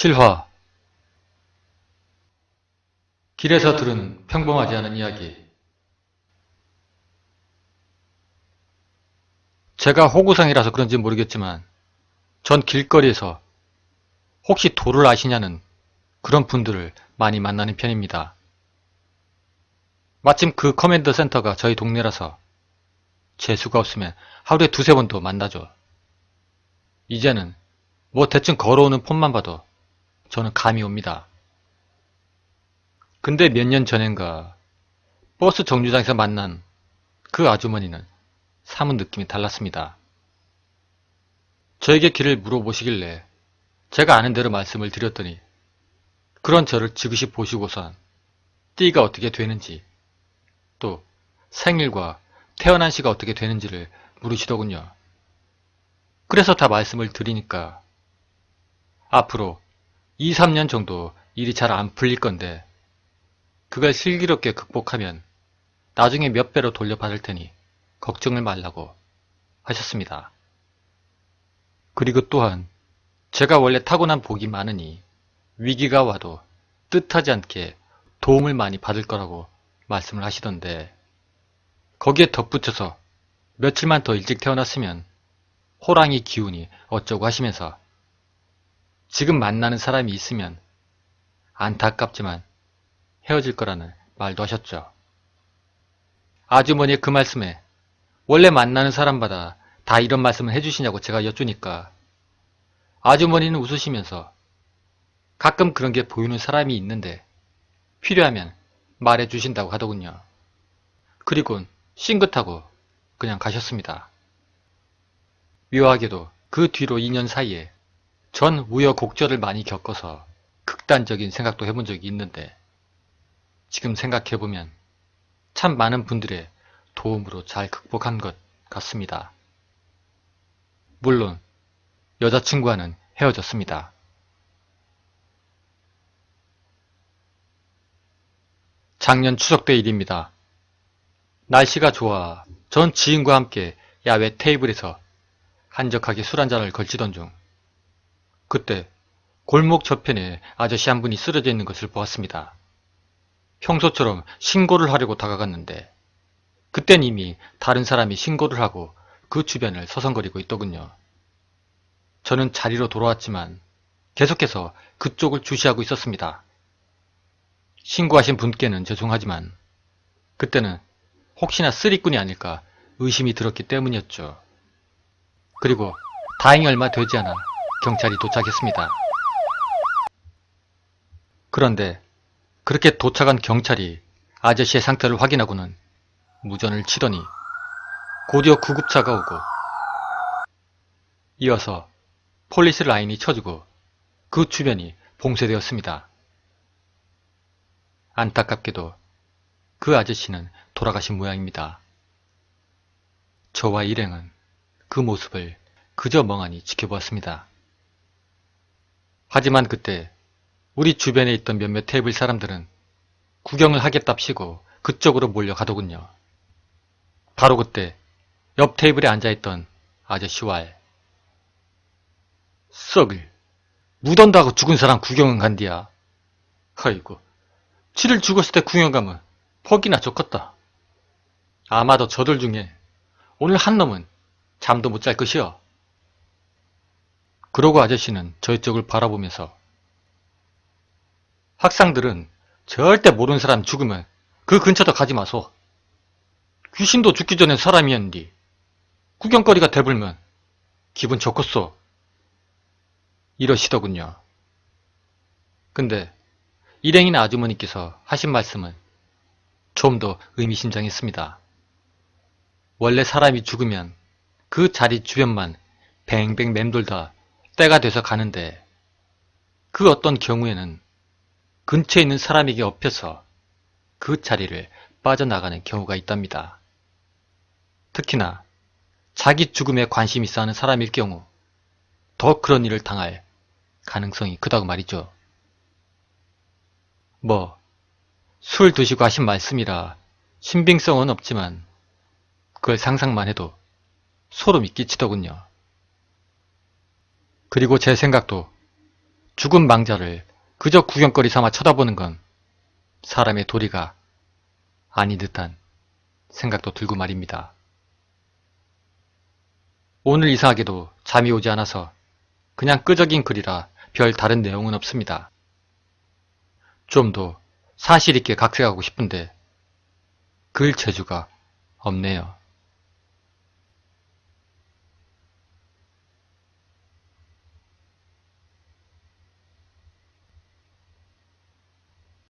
실화 길에서 들은 평범하지 않은 이야기 제가 호구상이라서 그런지 모르겠지만 전 길거리에서 혹시 도를 아시냐는 그런 분들을 많이 만나는 편입니다. 마침 그 커맨더 센터가 저희 동네라서 재수가 없으면 하루에 두세 번도 만나죠. 이제는 뭐 대충 걸어오는 폰만 봐도 저는 감이 옵니다. 근데 몇 년 전엔가 버스 정류장에서 만난 그 아주머니는 사뭇 느낌이 달랐습니다. 저에게 길을 물어보시길래 제가 아는 대로 말씀을 드렸더니 그런 저를 지그시 보시고선 띠가 어떻게 되는지 또 생일과 태어난 시가 어떻게 되는지를 물으시더군요. 그래서 다 말씀을 드리니까 앞으로 2, 3년 정도 일이 잘 안 풀릴 건데 그걸 슬기롭게 극복하면 나중에 몇 배로 돌려받을 테니 걱정을 말라고 하셨습니다. 그리고 또한 제가 원래 타고난 복이 많으니 위기가 와도 뜻하지 않게 도움을 많이 받을 거라고 말씀을 하시던데 거기에 덧붙여서 며칠만 더 일찍 태어났으면 호랑이 기운이 어쩌고 하시면서 지금 만나는 사람이 있으면 안타깝지만 헤어질 거라는 말도 하셨죠. 아주머니의 그 말씀에 원래 만나는 사람마다 다 이런 말씀을 해주시냐고 제가 여쭈니까 아주머니는 웃으시면서 가끔 그런 게 보이는 사람이 있는데 필요하면 말해 주신다고 하더군요. 그리곤 싱긋하고 그냥 가셨습니다. 묘하게도 그 뒤로 2년 사이에 전 우여곡절을 많이 겪어서 극단적인 생각도 해본 적이 있는데 지금 생각해보면 참 많은 분들의 도움으로 잘 극복한 것 같습니다. 물론 여자친구와는 헤어졌습니다. 작년 추석 때 일입니다. 날씨가 좋아 전 지인과 함께 야외 테이블에서 한적하게 술 한잔을 걸치던 중 그때 골목 저편에 아저씨 한 분이 쓰러져 있는 것을 보았습니다. 평소처럼 신고를 하려고 다가갔는데 그땐 이미 다른 사람이 신고를 하고 그 주변을 서성거리고 있더군요. 저는 자리로 돌아왔지만 계속해서 그쪽을 주시하고 있었습니다. 신고하신 분께는 죄송하지만 그때는 혹시나 쓰리꾼이 아닐까 의심이 들었기 때문이었죠. 그리고 다행히 얼마 되지 않아 경찰이 도착했습니다. 그런데 그렇게 도착한 경찰이 아저씨의 상태를 확인하고는 무전을 치더니 곧이어 구급차가 오고 이어서 폴리스 라인이 쳐주고 그 주변이 봉쇄되었습니다. 안타깝게도 그 아저씨는 돌아가신 모양입니다. 저와 일행은 그 모습을 그저 멍하니 지켜보았습니다. 하지만 그때 우리 주변에 있던 몇몇 테이블 사람들은 구경을 하겠답시고 그쪽으로 몰려가더군요. 바로 그때 옆 테이블에 앉아있던 아저씨와 썩을 묻은다고 죽은 사람 구경은 간디야. 아이고 치를 죽었을 때 구경 가면 퍽이나 좋겠다. 아마도 저들 중에 오늘 한 놈은 잠도 못 잘 것이여. 그러고 아저씨는 저희 쪽을 바라보면서 학상들은 절대 모르는 사람 죽으면 그 근처도 가지 마소. 귀신도 죽기 전에 사람이었는디 구경거리가 대불면 기분 좋겠소. 이러시더군요. 근데 일행인 아주머니께서 하신 말씀은 좀 더 의미심장했습니다. 원래 사람이 죽으면 그 자리 주변만 뱅뱅 맴돌다 때가 돼서 가는데 그 어떤 경우에는 근처에 있는 사람에게 엎여서 그 자리를 빠져나가는 경우가 있답니다. 특히나 자기 죽음에 관심 있어 하는 사람일 경우 더 그런 일을 당할 가능성이 크다고 말이죠. 뭐, 술 드시고 하신 말씀이라 신빙성은 없지만 그걸 상상만 해도 소름이 끼치더군요. 그리고 제 생각도 죽은 망자를 그저 구경거리 삼아 쳐다보는 건 사람의 도리가 아니 듯한 생각도 들고 말입니다. 오늘 이상하게도 잠이 오지 않아서 그냥 끄적인 글이라 별 다른 내용은 없습니다. 좀 더 사실 있게 각색하고 싶은데 글 재주가 없네요.